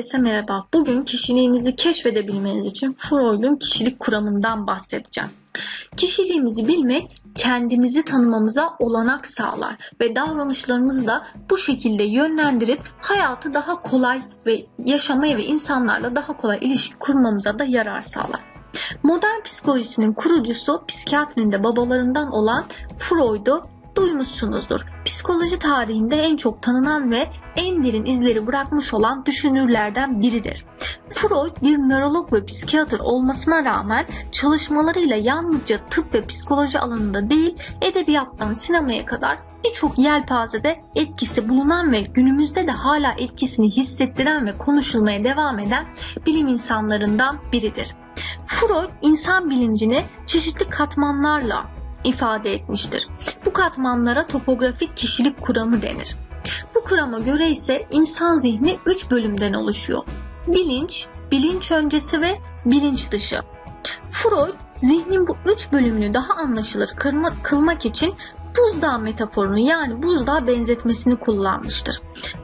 Herkese merhaba. Bugün kişiliğinizi keşfedebilmeniz için Freud'un kişilik kuramından bahsedeceğim. Kişiliğimizi bilmek kendimizi tanımamıza olanak sağlar ve davranışlarımızı da bu şekilde yönlendirip hayatı daha kolay ve yaşamaya ve insanlarla daha kolay ilişki kurmamıza da yarar sağlar. Modern psikolojisinin kurucusu psikiyatrinin de babalarından olan Freud'u duymuşsunuzdur. Psikoloji tarihinde en çok tanınan ve en derin izleri bırakmış olan düşünürlerden biridir. Freud bir nörolog ve psikiyatr olmasına rağmen çalışmalarıyla yalnızca tıp ve psikoloji alanında değil, edebiyattan sinemaya kadar birçok yelpazede etkisi bulunan ve günümüzde de hala etkisini hissettiren ve konuşulmaya devam eden bilim insanlarından biridir. Freud insan bilincini çeşitli katmanlarla ifade etmiştir. Bu katmanlara topografik kişilik kuramı denir. Bu kurama göre ise insan zihni 3 bölümden oluşuyor. Bilinç, bilinç öncesi ve bilinç dışı. Freud zihnin bu üç bölümünü daha anlaşılır kılmak için buzdağı metaforunu yani buzdağı benzetmesini kullanmıştır.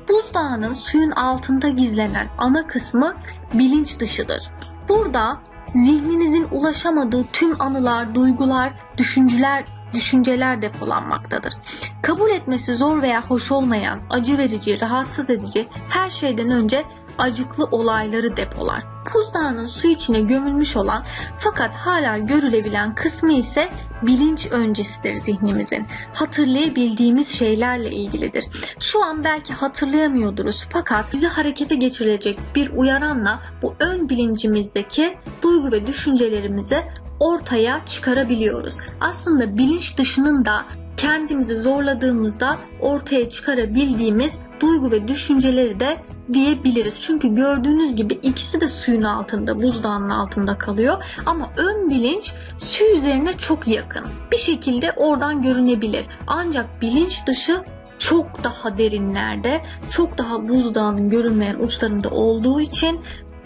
Buzdağının suyun altında gizlenen ana kısmı bilinç dışıdır. Burada zihninizin ulaşamadığı tüm anılar, duygular, düşünceler düşünceler depolanmaktadır. Kabul etmesi zor veya hoş olmayan, acı verici, rahatsız edici her şeyden önce acıklı olayları depolar. Buzdağının su içine gömülmüş olan fakat hala görülebilen kısmı ise bilinç öncesidir zihnimizin. Hatırlayabildiğimiz şeylerle ilgilidir. Şu an belki hatırlayamıyorduruz fakat bizi harekete geçirecek bir uyaranla bu ön bilincimizdeki duygu ve düşüncelerimizi ortaya çıkarabiliyoruz. Aslında bilinç dışının da kendimizi zorladığımızda ortaya çıkarabildiğimiz duygu ve düşünceleri de diyebiliriz. Çünkü gördüğünüz gibi ikisi de suyun altında, buzdağının altında kalıyor. Ama ön bilinç su üzerine çok yakın. Bir şekilde oradan görünebilir. Ancak bilinç dışı çok daha derinlerde, çok daha buzdağının görünmeyen uçlarında olduğu için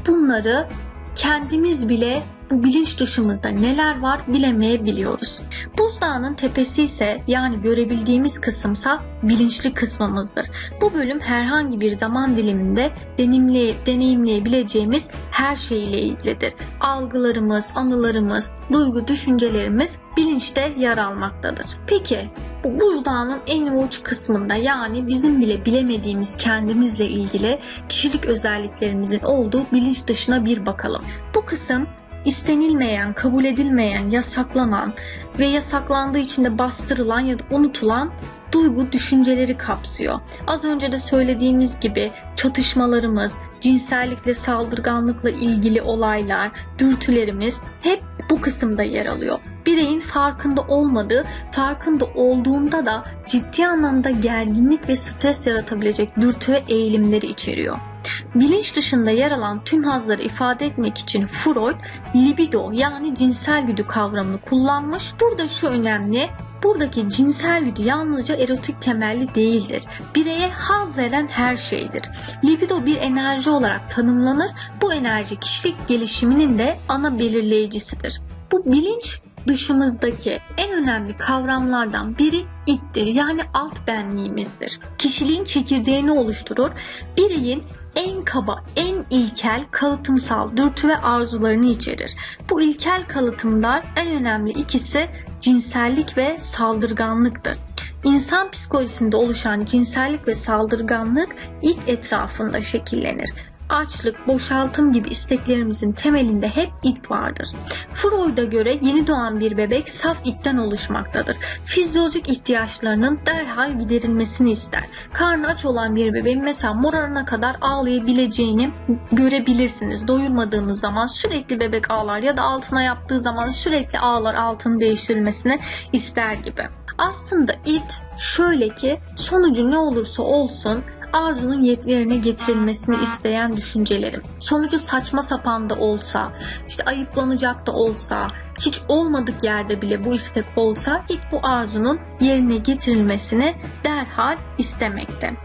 bunları kendimiz bile bu bilinç dışımızda neler var bilemeyebiliyoruz. Buzdağının tepesi ise yani görebildiğimiz kısımsa bilinçli kısmımızdır. Bu bölüm herhangi bir zaman diliminde deneyimleye, deneyimleyebileceğimiz her şeyle ilgilidir. Algılarımız, anılarımız, duygu, düşüncelerimiz bilinçte yer almaktadır. Peki bu buzdağının en uç kısmında yani bizim bile bilemediğimiz kendimizle ilgili kişilik özelliklerimizin olduğu bilinç dışına bir bakalım. Bu kısım istenilmeyen, kabul edilmeyen, yasaklanan ve yasaklandığı için de bastırılan ya da unutulan duygu düşünceleri kapsıyor. Az önce de söylediğimiz gibi çatışmalarımız, cinsellikle saldırganlıkla ilgili olaylar, dürtülerimiz hep bu kısımda yer alıyor. Bireyin farkında olmadığı, farkında olduğunda da ciddi anlamda gerginlik ve stres yaratabilecek dürtü ve eğilimleri içeriyor. Bilinç dışında yer alan tüm hazları ifade etmek için Freud libido yani cinsel güdü kavramını kullanmış. Burada şu önemli, Buradaki cinsel güdü yalnızca erotik temelli değildir. Bireye haz veren her şeydir. Libido bir enerji olarak tanımlanır. Bu enerji kişilik gelişiminin de ana belirleyicisidir. Bu bilinç dışımızdaki en önemli kavramlardan biri ittir yani alt benliğimizdir. Kişiliğin çekirdeğini oluşturur. Bireyin en kaba, en ilkel kalıtımsal dürtü ve arzularını içerir. Bu ilkel kalıtımlar en önemli ikisi cinsellik ve saldırganlıktır. İnsan psikolojisinde oluşan cinsellik ve saldırganlık ilk etrafında şekillenir açlık, boşaltım gibi isteklerimizin temelinde hep it vardır. Freud'a göre yeni doğan bir bebek saf itten oluşmaktadır. Fizyolojik ihtiyaçlarının derhal giderilmesini ister. Karnı aç olan bir bebeğin mesela morarına kadar ağlayabileceğini görebilirsiniz. Doyurmadığınız zaman sürekli bebek ağlar ya da altına yaptığı zaman sürekli ağlar altını değiştirilmesini ister gibi. Aslında it şöyle ki sonucu ne olursa olsun arzunun yerine getirilmesini isteyen düşüncelerim. Sonucu saçma sapan da olsa, işte ayıplanacak da olsa, hiç olmadık yerde bile bu istek olsa ilk bu arzunun yerine getirilmesini derhal istemekte.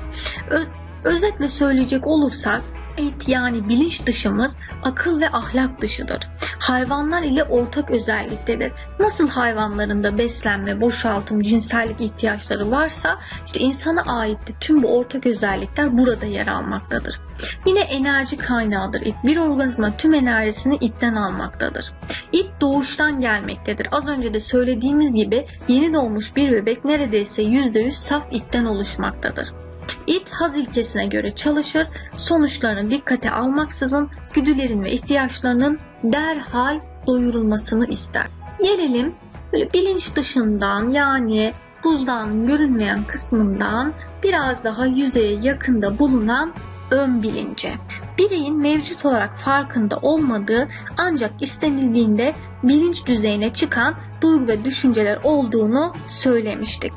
Ö- özetle söyleyecek olursak it yani bilinç dışımız akıl ve ahlak dışıdır. Hayvanlar ile ortak özelliktedir. Nasıl hayvanlarında beslenme, boşaltım, cinsellik ihtiyaçları varsa işte insana ait de tüm bu ortak özellikler burada yer almaktadır. Yine enerji kaynağıdır it. Bir organizma tüm enerjisini itten almaktadır. İt doğuştan gelmektedir. Az önce de söylediğimiz gibi yeni doğmuş bir bebek neredeyse %100 saf itten oluşmaktadır. İt haz ilkesine göre çalışır, sonuçlarını dikkate almaksızın güdülerin ve ihtiyaçlarının derhal doyurulmasını ister. Gelelim böyle bilinç dışından yani buzdağının görünmeyen kısmından biraz daha yüzeye yakında bulunan ön bilince. Bireyin mevcut olarak farkında olmadığı ancak istenildiğinde bilinç düzeyine çıkan duygu ve düşünceler olduğunu söylemiştik.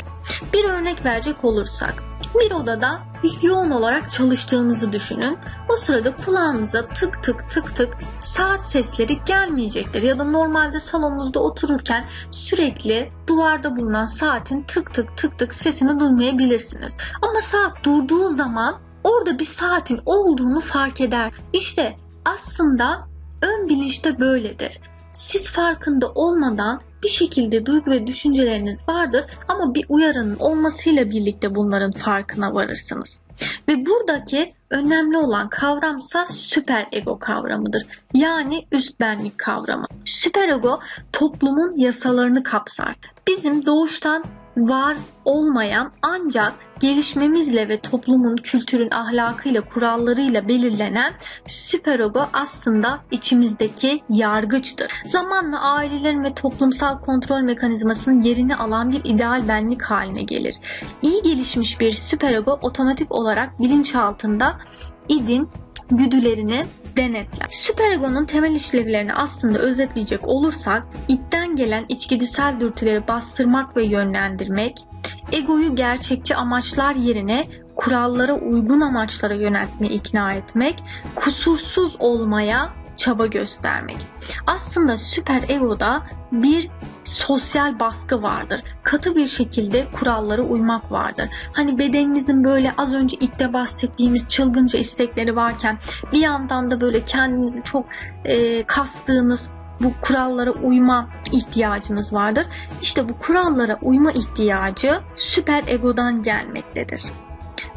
Bir örnek verecek olursak bir odada yoğun olarak çalıştığınızı düşünün. O sırada kulağınıza tık tık tık tık saat sesleri gelmeyecektir. Ya da normalde salonunuzda otururken sürekli duvarda bulunan saatin tık tık tık tık sesini duymayabilirsiniz. Ama saat durduğu zaman orada bir saatin olduğunu fark eder. İşte aslında ön bilinçte böyledir. Siz farkında olmadan bir şekilde duygu ve düşünceleriniz vardır ama bir uyarının olmasıyla birlikte bunların farkına varırsınız. Ve buradaki önemli olan kavramsa süper ego kavramıdır. Yani üst benlik kavramı. Süper ego toplumun yasalarını kapsar. Bizim doğuştan var olmayan ancak gelişmemizle ve toplumun, kültürün ahlakıyla, kurallarıyla belirlenen süperogo aslında içimizdeki yargıçtır. Zamanla ailelerin ve toplumsal kontrol mekanizmasının yerini alan bir ideal benlik haline gelir. İyi gelişmiş bir süperogo otomatik olarak bilinçaltında idin güdülerini denetler. Süperegonun temel işlevlerini aslında özetleyecek olursak, itten gelen içgüdüsel dürtüleri bastırmak ve yönlendirmek, egoyu gerçekçi amaçlar yerine kurallara uygun amaçlara yöneltmeye ikna etmek, kusursuz olmaya çaba göstermek. Aslında süper egoda bir sosyal baskı vardır. Katı bir şekilde kurallara uymak vardır. Hani bedeninizin böyle az önce ilk bahsettiğimiz çılgınca istekleri varken bir yandan da böyle kendinizi çok e, kastığınız bu kurallara uyma ihtiyacınız vardır. İşte bu kurallara uyma ihtiyacı süper egodan gelmektedir.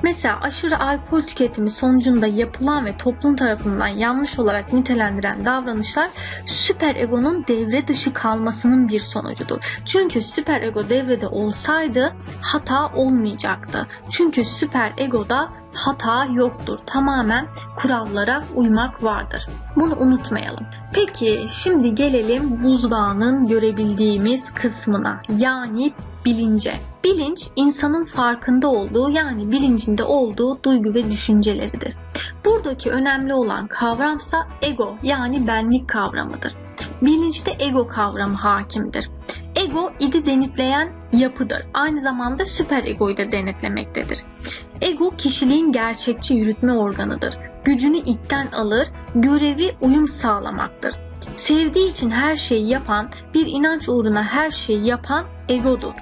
Mesela aşırı alkol tüketimi sonucunda yapılan ve toplum tarafından yanlış olarak nitelendiren davranışlar süper egonun devre dışı kalmasının bir sonucudur. Çünkü süper ego devrede olsaydı hata olmayacaktı. Çünkü süper egoda hata yoktur. Tamamen kurallara uymak vardır. Bunu unutmayalım. Peki şimdi gelelim buzdağının görebildiğimiz kısmına yani bilince. Bilinç insanın farkında olduğu yani bilincinde olduğu duygu ve düşünceleridir. Buradaki önemli olan kavramsa ego yani benlik kavramıdır. Bilinçte ego kavramı hakimdir. Ego idi denetleyen yapıdır. Aynı zamanda süper egoyu da denetlemektedir. Ego kişiliğin gerçekçi yürütme organıdır. Gücünü itten alır, görevi uyum sağlamaktır. Sevdiği için her şeyi yapan, bir inanç uğruna her şeyi yapan egodur.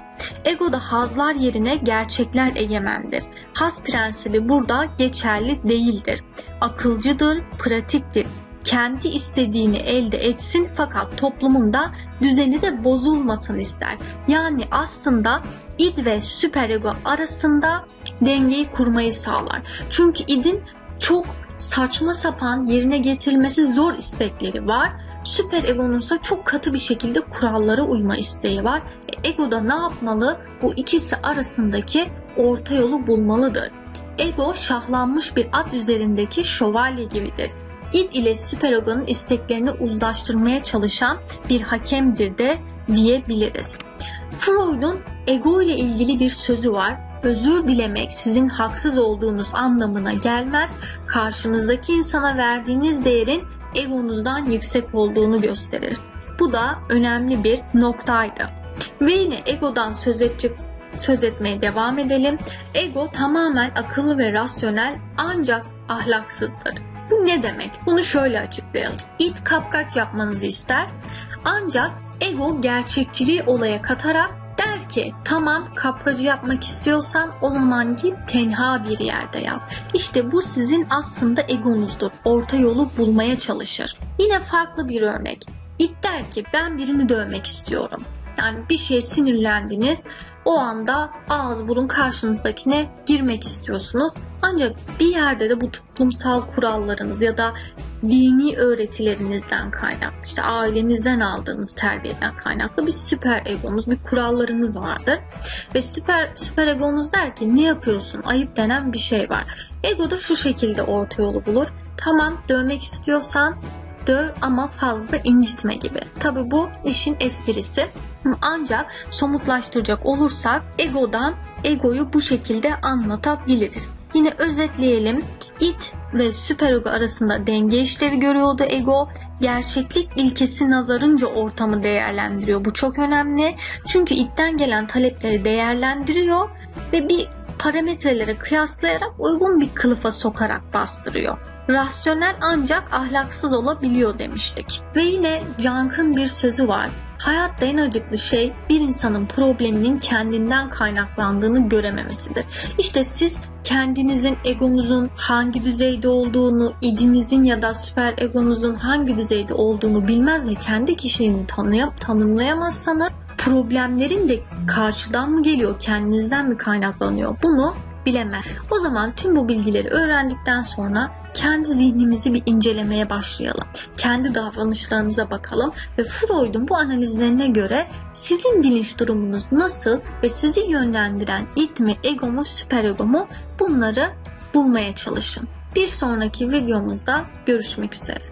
Egoda hazlar yerine gerçekler egemendir. Has prensibi burada geçerli değildir. Akılcıdır, pratiktir. Kendi istediğini elde etsin fakat toplumunda düzeni de bozulmasın ister. Yani aslında id ve süperego arasında dengeyi kurmayı sağlar. Çünkü idin çok saçma sapan yerine getirilmesi zor istekleri var Süper egonunsa çok katı bir şekilde kurallara uyma isteği var. E, ego da ne yapmalı? Bu ikisi arasındaki orta yolu bulmalıdır. Ego şahlanmış bir at üzerindeki şövalye gibidir. İd ile süper egonun isteklerini uzlaştırmaya çalışan bir hakemdir de diyebiliriz. Freud'un ego ile ilgili bir sözü var. Özür dilemek sizin haksız olduğunuz anlamına gelmez. Karşınızdaki insana verdiğiniz değerin egonuzdan yüksek olduğunu gösterir. Bu da önemli bir noktaydı. Ve yine egodan söz edecek söz etmeye devam edelim. Ego tamamen akıllı ve rasyonel ancak ahlaksızdır. Bu ne demek? Bunu şöyle açıklayalım. İt kapkaç yapmanızı ister ancak ego gerçekçiliği olaya katarak Der ki tamam kapkacı yapmak istiyorsan o zaman git tenha bir yerde yap. İşte bu sizin aslında egonuzdur. Orta yolu bulmaya çalışır. Yine farklı bir örnek. İt der ki ben birini dövmek istiyorum. Yani bir şeye sinirlendiniz. O anda ağız burun karşınızdakine girmek istiyorsunuz. Ancak bir yerde de bu toplumsal kurallarınız ya da dini öğretilerinizden kaynaklı, işte ailenizden aldığınız terbiyeden kaynaklı bir süper egonuz, bir kurallarınız vardır. Ve süper, süper egonuz der ki ne yapıyorsun? Ayıp denen bir şey var. Ego da şu şekilde orta yolu bulur. Tamam dövmek istiyorsan döv ama fazla incitme gibi. Tabi bu işin esprisi. Ancak somutlaştıracak olursak egodan egoyu bu şekilde anlatabiliriz. Yine özetleyelim. It ve süperego arasında denge işlevi görüyordu ego. Gerçeklik ilkesi nazarınca ortamı değerlendiriyor. Bu çok önemli. Çünkü itten gelen talepleri değerlendiriyor ve bir parametrelere kıyaslayarak uygun bir kılıfa sokarak bastırıyor. Rasyonel ancak ahlaksız olabiliyor demiştik. Ve yine Cank'ın bir sözü var. Hayatta en acıklı şey bir insanın probleminin kendinden kaynaklandığını görememesidir. İşte siz kendinizin egonuzun hangi düzeyde olduğunu, idinizin ya da süper egonuzun hangi düzeyde olduğunu bilmez ve kendi kişiliğini tanıyam tanımlayamazsanız problemlerin de karşıdan mı geliyor, kendinizden mi kaynaklanıyor? Bunu bilemez. O zaman tüm bu bilgileri öğrendikten sonra kendi zihnimizi bir incelemeye başlayalım. Kendi davranışlarımıza bakalım ve Freud'un bu analizlerine göre sizin bilinç durumunuz nasıl ve sizi yönlendiren it mi, ego mu, süper ego mu bunları bulmaya çalışın. Bir sonraki videomuzda görüşmek üzere.